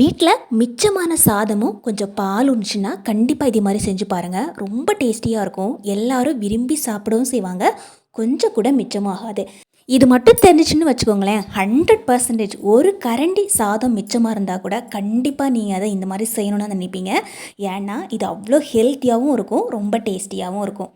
வீட்டில் மிச்சமான சாதமும் கொஞ்சம் பால் இருந்துச்சுன்னா கண்டிப்பாக இதே மாதிரி செஞ்சு பாருங்கள் ரொம்ப டேஸ்டியாக இருக்கும். எல்லாரும் விரும்பி சாப்பிடவும் செய்வாங்க. கொஞ்சம் கூட மிச்சமாகாது இது மட்டும் தெரிஞ்சிச்சுன்னு வச்சுக்கோங்களேன். ஹண்ட்ரட் பர்சன்டேஜ் ஒரு கரண்டி சாதம் மிச்சமாக இருந்தால் கூட கண்டிப்பாக நீங்கள் அதை இந்த மாதிரி செய்யணும்னு நினைப்பீங்க. ஏன்னா இது அவ்வளோ ஹெல்த்தியாகவும் இருக்கும். ரொம்ப டேஸ்டியாகவும் இருக்கும்.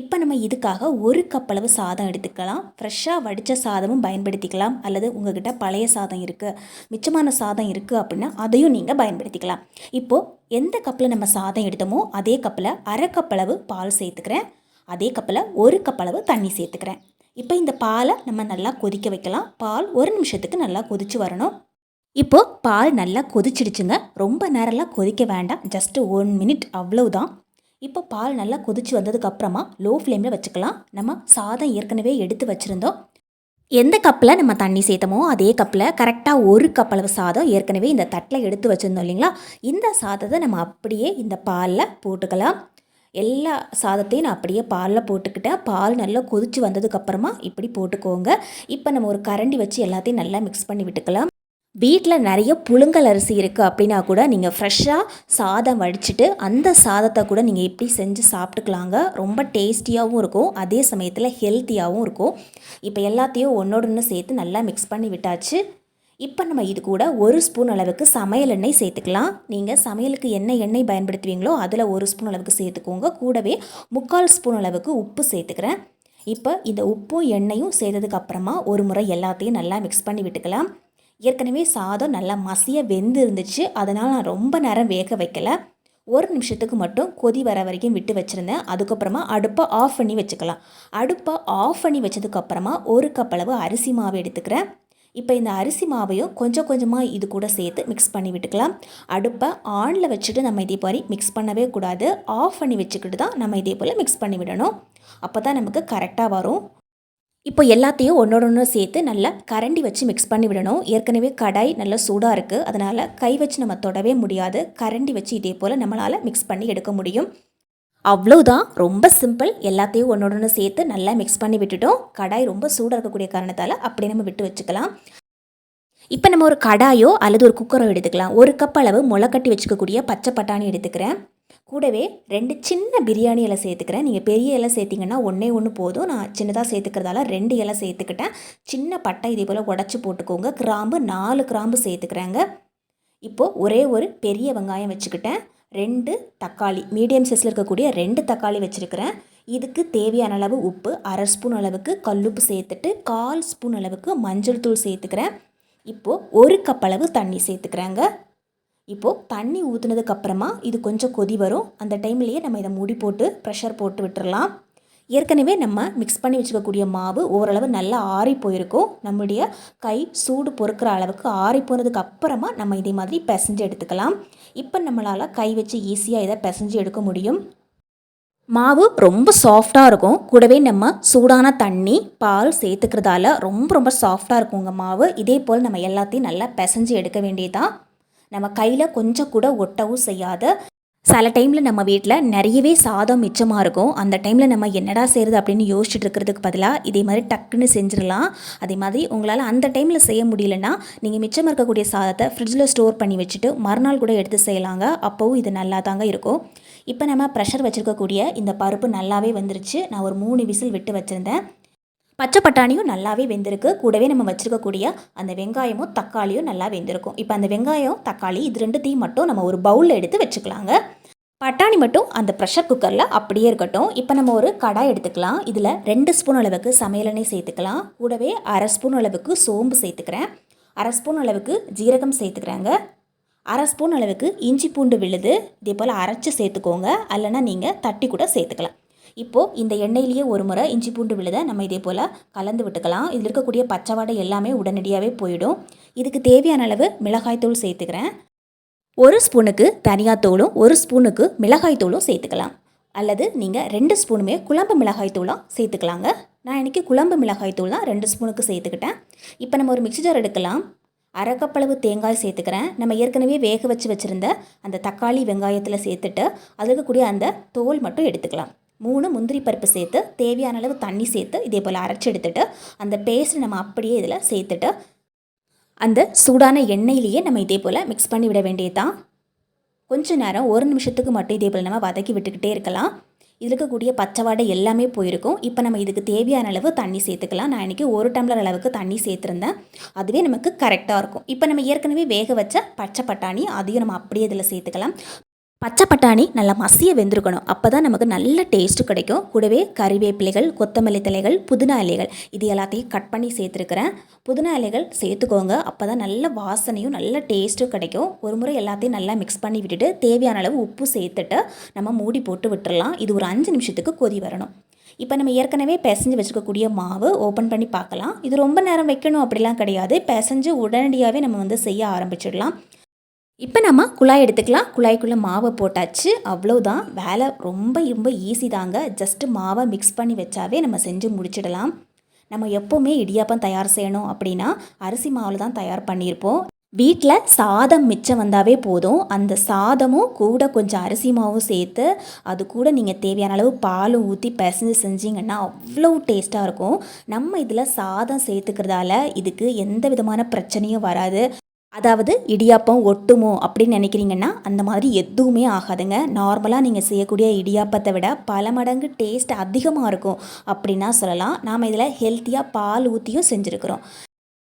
இப்போ நம்ம இதுக்காக ஒரு கப் அளவு சாதம் எடுத்துக்கலாம். ஃப்ரெஷ்ஷாக வடித்த சாதமும் பயன்படுத்திக்கலாம். அல்லது உங்ககிட்ட பழைய சாதம் இருக்குது மிச்சமான சாதம் இருக்குது அப்படின்னா அதையும் நீங்கள் பயன்படுத்திக்கலாம். இப்போது எந்த கப்பில் நம்ம சாதம் எடுத்தோமோ அதே கப்பில் அரை கப் அளவு பால் சேர்த்துக்கிறேன். அதே கப்பில் ஒரு கப் அளவு தண்ணி சேர்த்துக்கிறேன். இப்போ இந்த பாலை நம்ம நல்லா கொதிக்க வைக்கலாம். பால் ஒரு நிமிஷத்துக்கு நல்லா கொதிச்சு வரணும். இப்போது பால் நல்லா கொதிச்சிடுச்சுங்க. ரொம்ப நேரம்லாம் கொதிக்க வேண்டாம். ஜஸ்ட்டு ஒன் மினிட் அவ்வளவுதான். இப்போ பால் நல்லா கொதிச்சு வந்ததுக்கு அப்புறமா லோ ஃப்ளேமில் வச்சுக்கலாம். நம்ம சாதம் ஏற்கனவே எடுத்து வச்சுருந்தோம். எந்த கப்பில் நம்ம தண்ணி சேர்த்தமோ அதே கப்பில் கரெக்டாக ஒரு கப் அளவு சாதம் ஏற்கனவே இந்த தட்டில் எடுத்து வச்சுருந்தோம் இல்லைங்களா? இந்த சாதத்தை நம்ம அப்படியே இந்த பாலில் போட்டுக்கலாம். எல்லா சாதத்தையும் நான் அப்படியே பாலில் போட்டுக்கிட்டேன். பால் நல்லா கொதிச்சு வந்ததுக்கப்புறமா இப்படி போட்டுக்கோங்க. இப்போ நம்ம ஒரு கரண்டி வச்சு எல்லாத்தையும் நல்லா மிக்ஸ் பண்ணி விட்டுக்கலாம். வீட்டில் நிறைய புழுங்கல் அரிசி இருக்குது அப்படின்னா கூட நீங்கள் ஃப்ரெஷ்ஷாக சாதம் வடிச்சிட்டு அந்த சாதத்தை கூட நீங்கள் இப்படி செஞ்சு சாப்பிட்டுக்கலாங்க. ரொம்ப டேஸ்டியாகவும் இருக்கும். அதே சமயத்தில் ஹெல்த்தியாகவும் இருக்கும். இப்போ எல்லாத்தையும் ஒன்றோடு ஒன்று சேர்த்து நல்லா மிக்ஸ் பண்ணி விட்டாச்சு. இப்போ நம்ம இது கூட ஒரு ஸ்பூன் அளவுக்கு சமையல் எண்ணெய் சேர்த்துக்கலாம். நீங்கள் சமையலுக்கு என்ன எண்ணெய் பயன்படுத்துவீங்களோ அதில் ஒரு ஸ்பூன் அளவுக்கு சேர்த்துக்கோங்க. கூடவே முக்கால் ஸ்பூன் அளவுக்கு உப்பு சேர்த்துக்கிறேன். இப்போ இந்த உப்பும் எண்ணெயும் சேர்த்ததுக்கு அப்புறமா ஒரு முறை எல்லாத்தையும் நல்லா மிக்ஸ் பண்ணி விட்டுக்கலாம். ஏற்கனவே சாதம் நல்லா மசிய வெந்து இருந்துச்சு அதனால் நான் ரொம்ப நேரம் வேக வைக்கல. ஒரு நிமிஷத்துக்கு மட்டும் கொதி வர வரைக்கும் விட்டு வச்சுருந்தேன். அதுக்கப்புறமா அடுப்பை ஆஃப் பண்ணி வச்சுக்கலாம். அடுப்பை ஆஃப் பண்ணி வச்சதுக்கப்புறமா ஒரு கப் அளவு அரிசி மாவு எடுத்துக்கிறேன். இப்போ இந்த அரிசி மாவையும் கொஞ்சம் கொஞ்சமாக இது கூட சேர்த்து மிக்ஸ் பண்ணி விட்டுக்கலாம். அடுப்பை ஆனில் வச்சுட்டு நம்ம இதே மாதிரி மிக்ஸ் பண்ணவே கூடாது. ஆஃப் பண்ணி வச்சுக்கிட்டு தான் நம்ம இதே போல் மிக்ஸ் பண்ணி விடணும். அப்போ தான் நமக்கு கரெக்டாக வரும். இப்போ எல்லாத்தையும் ஒன்றோட ஒன்று சேர்த்து நல்லா கரண்டி வச்சு மிக்ஸ் பண்ணி விடணும். ஏற்கனவே கடாய் நல்லா சூடாக இருக்குது அதனால் கை வச்சு நம்ம தொடவே முடியாது. கரண்டி வச்சு இதே போல் நம்மளால் மிக்ஸ் பண்ணி எடுக்க முடியும். அவ்வளோதான் ரொம்ப சிம்பிள் எல்லாத்தையும் ஒன்றோட ஒன்று சேர்த்து நல்லா மிக்ஸ் பண்ணி விட்டுட்டோம். கடாய் ரொம்ப சூடாக இருக்கக்கூடிய காரணத்தால் அப்படியே நம்ம விட்டு வச்சுக்கலாம். இப்போ நம்ம ஒரு கடாயோ அல்லது ஒரு குக்கரோ எடுத்துக்கலாம். ஒரு கப் அளவு முளைக்கட்டி வச்சுக்கக்கூடிய பச்சை பட்டாணி எடுத்துக்கிறேன். கூடவே ரெண்டு சின்ன பிரியாணி இலை சேர்த்துக்கிறேன். நீங்கள் பெரிய இலை சேர்த்திங்கன்னா ஒன்றே ஒன்று போதும். நான் சின்னதாக சேர்த்துக்கிறதால ரெண்டு இலை சேர்த்துக்கிட்டேன். சின்ன பட்டை இதே போல் உடச்சி போட்டுக்கோங்க. கிராம்பு நாலு கிராம்பு சேர்த்துக்கிறேங்க. இப்போது ஒரே ஒரு பெரிய வெங்காயம் வச்சுக்கிட்டேன். ரெண்டு தக்காளி மீடியம் சைஸில் இருக்கக்கூடிய ரெண்டு தக்காளி வச்சுருக்கிறேன். இதுக்கு தேவையான அளவு உப்பு அரை ஸ்பூன் அளவுக்கு கல்லுப்பு சேர்த்துட்டு கால் ஸ்பூன் அளவுக்கு மஞ்சள் தூள் சேர்த்துக்கிறேன். இப்போது ஒரு கப் அளவு தண்ணி சேர்த்துக்கிறேங்க. இப்போது தண்ணி ஊற்றுனதுக்கப்புறமா இது கொஞ்சம் கொதி வரும். அந்த டைம்லேயே நம்ம இதை மூடி போட்டு ப்ரெஷர் போட்டு விட்டுறலாம். ஏற்கனவே நம்ம மிக்ஸ் பண்ணி வச்சுக்கக்கூடிய மாவு ஓரளவு நல்லா ஆறி போயிருக்கும். நம்முடைய கை சூடு பொறுக்கிற அளவுக்கு ஆறி போனதுக்கு அப்புறமா நம்ம இதே மாதிரி பிசைஞ்சு எடுத்துக்கலாம். இப்போ நம்மளால் கை வச்சு ஈஸியாக இதை பிசைஞ்சு எடுக்க முடியும். மாவு ரொம்ப சாஃப்டாக இருக்கும். கூடவே நம்ம சூடான தண்ணி பால் சேர்த்துக்கிறதால ரொம்ப ரொம்ப சாஃப்டாக இருக்குங்க மாவு. இதே போல் நம்ம எல்லாத்தையும் நல்லா பிசைஞ்சு எடுக்க வேண்டியதான் நம்ம கையில் கொஞ்சம் கூட ஒட்டவும் செய்யாத. சில டைமில் நம்ம வீட்டில் நிறையவே சாதம் மிச்சமாக இருக்கும். அந்த டைமில் நம்ம என்னடா செய்கிறது அப்படின்னு யோசிச்சுட்டு இருக்கிறதுக்கு பதிலாக இதே மாதிரி டக்குன்னு செஞ்சிடலாம். அதே மாதிரி உங்களால் அந்த டைமில் செய்ய முடியலன்னா நீங்கள் மிச்சம் இருக்கக்கூடிய சாதத்தை ஃப்ரிட்ஜில் ஸ்டோர் பண்ணி வச்சுட்டு மறுநாள் கூட எடுத்து செய்யலாங்க. அப்போவும் இது நல்லா தாங்க இருக்கும். இப்போ நம்ம ப்ரெஷர் வச்சுருக்கக்கூடிய இந்த பருப்பு நல்லாவே வந்துருச்சு. நான் ஒரு மூணு விசில் விட்டு வச்சுருந்தேன். பச்சை பட்டாணியும் நல்லாவே வெந்திருக்கு. கூடவே நம்ம வச்சுருக்கக்கூடிய அந்த வெங்காயமும் தக்காளியும் நல்லா வெந்திருக்கும். இப்போ அந்த வெங்காயம் தக்காளி இது ரெண்டுத்தையும் மட்டும் நம்ம ஒரு பவுலில் எடுத்து வச்சுக்கலாங்க. பட்டாணி மட்டும் அந்த ப்ரெஷர் குக்கரில் அப்படியே இருக்கட்டும். இப்போ நம்ம ஒரு கடாய் எடுத்துக்கலாம். இதில் ரெண்டு ஸ்பூன் அளவுக்கு சமையலெண்ணெய் சேர்த்துக்கலாம். கூடவே அரை ஸ்பூன் அளவுக்கு சோம்பு சேர்த்துக்கிறேன். அரை ஸ்பூன் அளவுக்கு ஜீரகம் சேர்த்துக்கிறாங்க. அரை ஸ்பூன் அளவுக்கு இஞ்சி பூண்டு விழுது. இதே போல் அரைச்சி சேர்த்துக்கோங்க. அல்லைனா நீங்கள் தட்டி கூட சேர்த்துக்கலாம். இப்போது இந்த எண்ணெயிலேயே ஒரு முறை இஞ்சி பூண்டு விழுத நம்ம இதே போல் கலந்து விட்டுக்கலாம். இதில் இருக்கக்கூடிய பச்சை வாடை எல்லாமே உடனடியாகவே போயிடும். இதுக்கு தேவையான அளவு மிளகாய்த்தூள் சேர்த்துக்கிறேன். ஒரு ஸ்பூனுக்கு தனியாத்தூளும் ஒரு ஸ்பூனுக்கு மிளகாய்த்தூளும் சேர்த்துக்கலாம். அல்லது நீங்கள் ரெண்டு ஸ்பூனுமே குழம்பு மிளகாய்த்தூளாக சேர்த்துக்கலாங்க. நான் இன்றைக்கி குழம்பு மிளகாய்த்தூள் தான் ரெண்டு ஸ்பூனுக்கு சேர்த்துக்கிட்டேன். இப்போ நம்ம ஒரு மிக்சி ஜார் எடுக்கலாம். அரைக்கப்பளவு தேங்காய் சேர்த்துக்கிறேன். நம்ம ஏற்கனவே வேக வச்சு வச்சுருந்த அந்த தக்காளி வெங்காயத்தில் சேர்த்துட்டு அதுக்கு கூடிய அந்த தோல் மட்டும் எடுத்துக்கலாம். மூணு முந்திரி பருப்பு சேர்த்து தேவையான அளவு தண்ணி சேர்த்து இதே போல் அரைச்சி எடுத்துட்டு அந்த பேஸ்ட் நம்ம அப்படியே இதில் சேர்த்துட்டு அந்த சூடான எண்ணெயிலேயே நம்ம இதே போல் மிக்ஸ் பண்ணி விட வேண்டியதுதான். கொஞ்ச நேரம் ஒரு நிமிஷத்துக்கு மட்டும் இதே போல் நம்ம வதக்கி விட்டுக்கிட்டே இருக்கலாம். இதில் இருக்கக்கூடிய பச்சை வாடை எல்லாமே போயிருக்கும். இப்போ நம்ம இதுக்கு தேவையான அளவு தண்ணி சேர்த்துக்கலாம். நான் இன்றைக்கி ஒரு டம்ளர் அளவுக்கு தண்ணி சேர்த்துருந்தேன். அதுவே நமக்கு கரெக்டாக இருக்கும். இப்போ நம்ம ஏற்கனவே வேக வச்ச பச்சை பட்டாணி அதையும் நம்ம அப்படியே இதில் சேர்த்துக்கலாம். பச்சை பட்டாணி நல்லா மசிய வெந்திருக்கணும். அப்போ தான் நமக்கு நல்ல டேஸ்ட்டு கிடைக்கும். கூடவே கறிவேப்பிலைகள் கொத்தமல்லி தலைகள் புதினா இலைகள். இது எல்லாத்தையும் கட் பண்ணி சேர்த்துருக்கிறேன். புதினா இலைகள் சேர்த்துக்கோங்க. அப்போ தான் நல்ல வாசனையும் நல்ல டேஸ்ட்டும் கிடைக்கும். ஒரு முறை எல்லாத்தையும் நல்லா மிக்ஸ் பண்ணி விட்டுட்டு தேவையான அளவு உப்பு சேர்த்துட்டு நம்ம மூடி போட்டு விட்டுடலாம் இது ஒரு அஞ்சு நிமிஷத்துக்கு கொதி வரணும். இப்போ நம்ம ஏற்கனவே பிசைஞ்சு வச்சுருக்கக்கூடிய மாவு ஓப்பன் பண்ணி பார்க்கலாம். இது ரொம்ப நேரம் வைக்கணும் அப்படிலாம் கிடையாது. பிசைஞ்சு உடனடியாகவே நம்ம வந்து செய்ய ஆரம்பிச்சிடலாம். இப்போ நம்ம குழாய் எடுத்துக்கலாம். குழாய்க்குள்ளே மாவை போட்டாச்சு. அவ்வளோதான் வேலை ரொம்ப ரொம்ப ஈஸி தாங்க. ஜஸ்ட்டு மாவை மிக்ஸ் பண்ணி வச்சாவே நம்ம செஞ்சு முடிச்சிடலாம். நம்ம எப்போவுமே இடியாப்பம் தயார் செய்யணும் அப்படின்னா அரிசி மாவில் தான் தயார் பண்ணியிருப்போம். வீட்டில் சாதம் மிச்சம் வந்தாவே போதும். அந்த சாதமும் கூட கொஞ்சம் அரிசி மாவும் சேர்த்து அது கூட நீங்கள் தேவையான அளவு பாலும் ஊற்றி பிசைஞ்சு செஞ்சீங்கன்னா அவ்வளோ டேஸ்ட்டாக இருக்கும். நம்ம இதில் சாதம் சேர்த்துக்கிறதால இதுக்கு எந்த விதமான பிரச்சனையும் வராது. அதாவது இடியாப்பம் ஒட்டுமோ அப்படின்னு நினைக்கிறீங்கன்னா அந்த மாதிரி எதுவுமே ஆகாதுங்க. நார்மலாக நீங்கள் செய்யக்கூடிய இடியாப்பத்தை விட பல மடங்கு டேஸ்ட் அதிகமாக இருக்கும் அப்படின்னா சொல்லலாம். நாம் இதில் ஹெல்த்தியாக பால் ஊற்றியும் செஞ்சுருக்கிறோம்.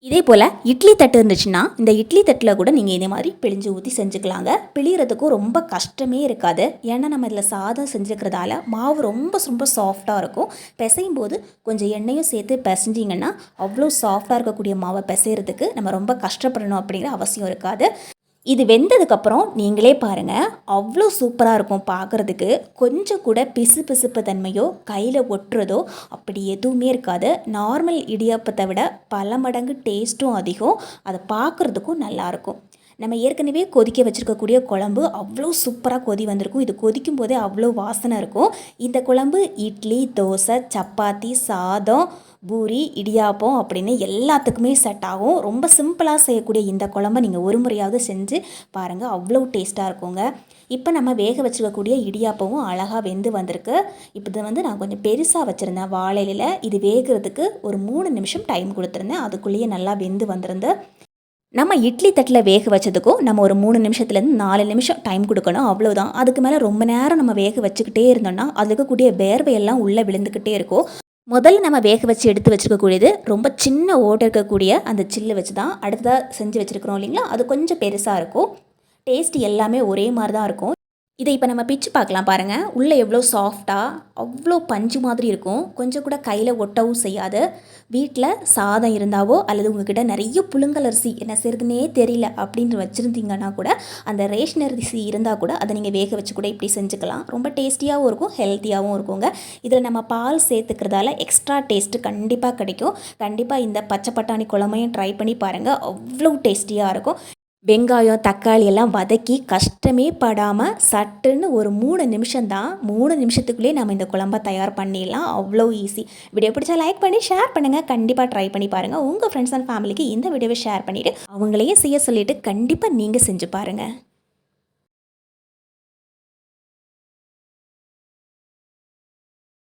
இதே போல் இட்லி தட்டு இருந்துச்சுன்னா இந்த இட்லி தட்டில் கூட நீங்கள் இதே மாதிரி பிழிஞ்சு ஊற்றி செஞ்சுக்கலாங்க. பிழிகிறதுக்கும் ரொம்ப கஷ்டமே இருக்காது. ஏன்னா நம்ம இதில் சாதம் செஞ்சுக்கிறதால மாவு ரொம்ப ரொம்ப சாஃப்டாக இருக்கும். பிசையும் போது கொஞ்சம் எண்ணெயும் சேர்த்து பிசைஞ்சிங்கன்னா அவ்வளோ சாஃப்டாக இருக்கக்கூடிய மாவை பிசைகிறதுக்கு நம்ம ரொம்ப கஷ்டப்படணும் அப்படிங்கிற அவசியம் இருக்காது. இது வெந்ததுக்கப்புறம் நீங்களே பாருங்கள் அவ்வளோ சூப்பராக இருக்கும் பார்க்குறதுக்கு கொஞ்சம் கூட பிசு பிசுப்பு தன்மையோ கையில் ஒட்டுறதோ அப்படி எதுவுமே இருக்காது. நார்மல் இடியாப்பத்தை விட பல மடங்கு டேஸ்ட்டும் அதிகம். அதை பார்க்குறதுக்கும் நல்லாயிருக்கும் நம்ம ஏற்கனவே கொதிக்க வச்சுருக்கக்கூடிய குழம்பு அவ்வளோ சூப்பராக கொதி வந்திருக்கும். இது கொதிக்கும் போதே அவ்வளோ வாசனை இருக்கும். இந்த குழம்பு இட்லி தோசை சப்பாத்தி சாதம் பூரி இடியாப்பம் அப்படின்னு எல்லாத்துக்குமே செட் ஆகும். ரொம்ப சிம்பிளாக செய்யக்கூடிய இந்த குழம்பை நீங்கள் ஒரு முறையாவது செஞ்சு பாருங்கள் அவ்வளோ டேஸ்ட்டாக இருக்குங்க. இப்போ நம்ம வேக வச்சுருக்கக்கூடிய இடியாப்பமும் அழகாக வெந்து வந்திருக்கு. இப்போ இது வந்து நான் கொஞ்சம் பெருசாக வச்சுருந்தேன் வாழையில். இது வேகிறதுக்கு ஒரு மூணு நிமிஷம் டைம் கொடுத்துருந்தேன். அதுக்குள்ளேயே நல்லா வெந்து வந்திருந்து நம்ம இட்லி தட்டில் வேக வச்சதுக்கும் நம்ம ஒரு மூணு நிமிஷத்துலேருந்து நாலு நிமிஷம் டைம் கொடுக்கணும். அவ்வளோதான் அதுக்கு மேலே ரொம்ப நேரம் நம்ம வேக வச்சுக்கிட்டே இருந்தோம்னா அதுக்கு இருக்கக்கூடிய வேர்வையெல்லாம் உள்ளே விழுந்துக்கிட்டே இருக்கும். முதல்ல நம்ம வேக வச்சு எடுத்து வச்சுருக்கக்கூடியது ரொம்ப சின்ன ஓட்டை இருக்கக்கூடிய அந்த சில்லு வச்சு தான் அடுத்ததாக செஞ்சு வச்சுருக்குறோம் இல்லைங்களா? அது கொஞ்சம் பெருசாக இருக்கும். டேஸ்ட் எல்லாமே ஒரே மாதிரி தான் இருக்கும். இதை இப்போ நம்ம பிச்சு பார்க்கலாம் பாருங்கள் உள்ளே எவ்வளோ சாஃப்டாக அவ்வளோ பஞ்சு மாதிரி இருக்கும். கொஞ்சம் கூட கையில் ஒட்டவும் செய்யாது. வீட்டில் சாதம் இருந்தாவோ அல்லது உங்ககிட்ட நிறைய புழுங்கல் அரிசி என்ன செய்யுதுன்னே தெரியல அப்படின்னு வச்சுருந்தீங்கன்னா கூட அந்த ரேஷன் அரிசி இருந்தால் கூட அதை நீங்கள் வேக வச்சு கூட இப்படி செஞ்சுக்கலாம். ரொம்ப டேஸ்டியாகவும் இருக்கும் ஹெல்த்தியாகவும் இருக்குங்க. இதில் நம்ம பால் சேர்த்துக்கிறதால எக்ஸ்ட்ரா டேஸ்ட்டு கண்டிப்பாக கிடைக்கும். கண்டிப்பாக இந்த பச்சை பட்டாணி குழம்பையும் ட்ரை பண்ணி பாருங்கள் அவ்வளோ டேஸ்டியாக இருக்கும். வெங்காயம் தக்காளி எல்லாம் வதக்கி கஷ்டமே படாமல் சட்டுன்னு ஒரு மூணு நிமிஷம்தான் மூணு நிமிஷத்துக்குள்ளேயே நம்ம இந்த குழம்ப தயார் பண்ணிடலாம். அவ்வளோ ஈஸி வீடியோ பிடிச்சா லைக் பண்ணி ஷேர் பண்ணுங்கள் கண்டிப்பாக ட்ரை பண்ணி பாருங்கள் உங்கள் ஃப்ரெண்ட்ஸ் அண்ட் ஃபேமிலிக்கு இந்த வீடியோவை ஷேர் பண்ணிவிட்டு அவங்களையும் செய்ய சொல்லிவிட்டு கண்டிப்பாக நீங்கள் செஞ்சு பாருங்கள்